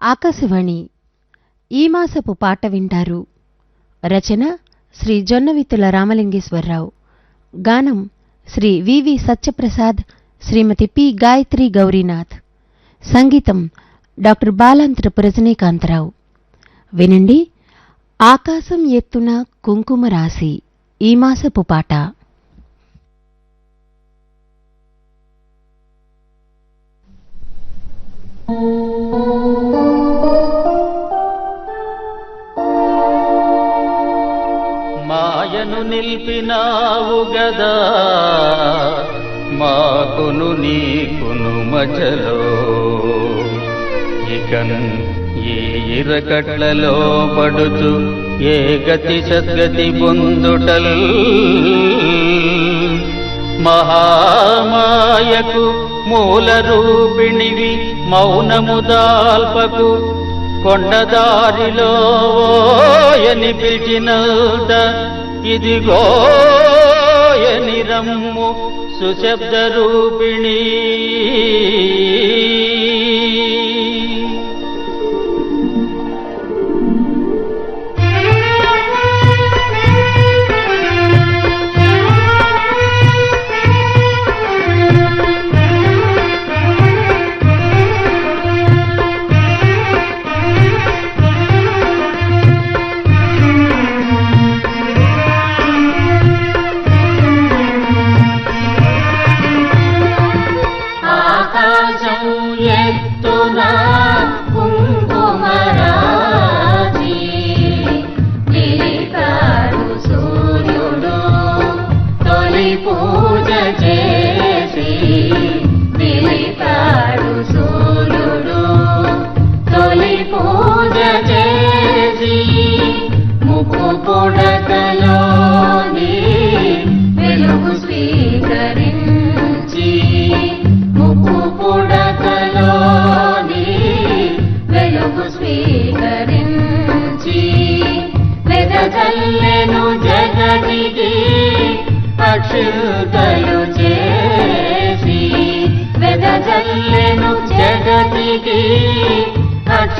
ఆకాశవాణి ఈ మాసపు పాట వింటారు. రచన శ్రీ జొన్నవిత్తుల రామలింగేశ్వరరావు. గానం Shri V V Satyaprasad Shrimati P Gayatri Gourinath. సంగీతం డాక్టర్ బాలాంత్ర ప్రజనీకాంతరావు. వినండి. ఆకాశం ఎత్తున కుంకుమ రాశి ఈ మాసపు పాట. మాయను నిలిపినావు గదా మాకును నీకును మధ్యలో ఇకన్ ఏ ఇరకట్లలో పడుచు ఏ గతి సద్గతి పొందుటల్. మహామాయకు మూల రూపిణివి మౌనము దాల్పకు కొండదారిలో ఎని పిలిచినద ఇదిగోయని రమ్ము సుశబ్ద రూపిణీ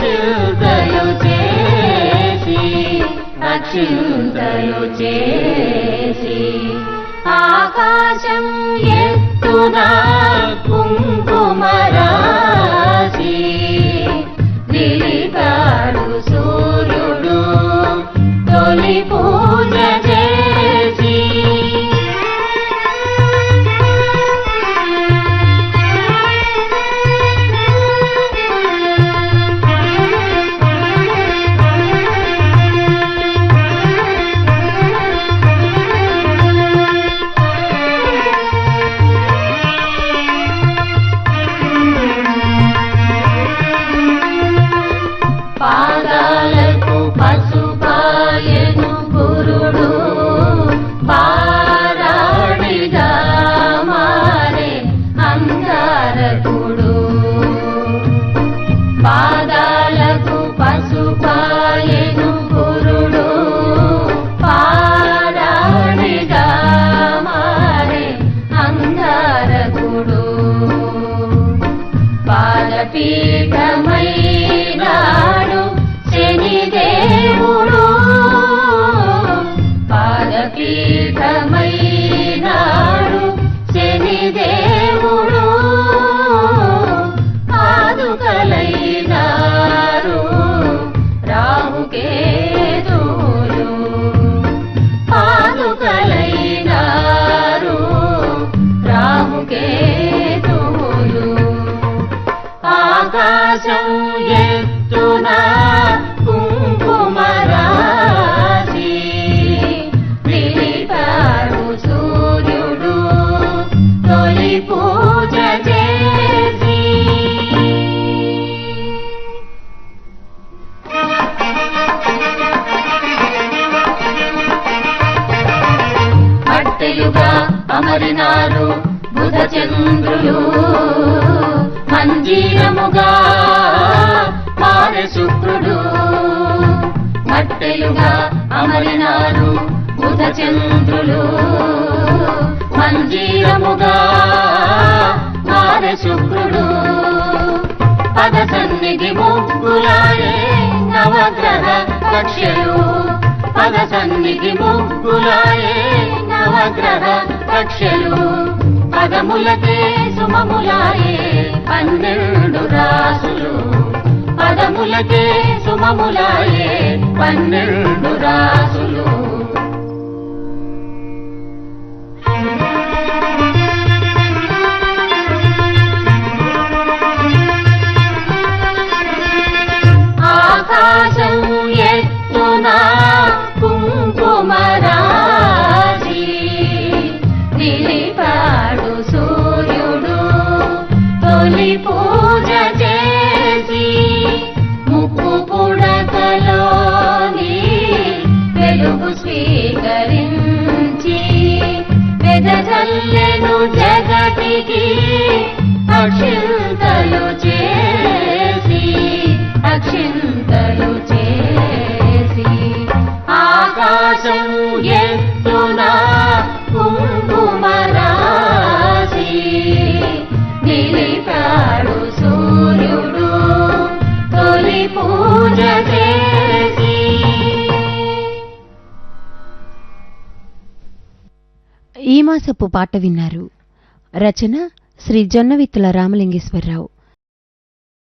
అక్షుతలు చేసి అక్షుతలు చేసి ఆకాశం ఎత్తునా పీఠమైనాడు శనిదేవుడు పాదుకలైనారు రాహుకేతువులు పాదుకలైనారు రాహుకేతువులు. ఆకాశం ఎత్తునా అమరినారు బుధ చంద్రులు మంజీరముగా మారె శుక్రుడు మట్టెలుగా అమరినారు బుధ చంద్రులు మంజీరముగా మారె శుక్రుడు పద సన్నిధి ముగ్గులాయే నవగ్రహ కక్షలు పద సన్నిధి ముగ్గులాయే నవగ్రహ కక్షలు పదములకే సుమములాయే పన్నెండు రాసులు పదములకే సుమములాయే పన్నెండు రాసులు వెదజల్లెను జగతికి అక్షింతలు చేసి అక్షింతలు చేసి ఆకాశం ఎత్తున కుంకుమరాసి నిలిపాడు సూర్యుడు తొలి పూజ చే ఈ పాట విన్నారు. రచన శ్రీ జొన్నవిత్తుల రామలింగేశ్వరరావు.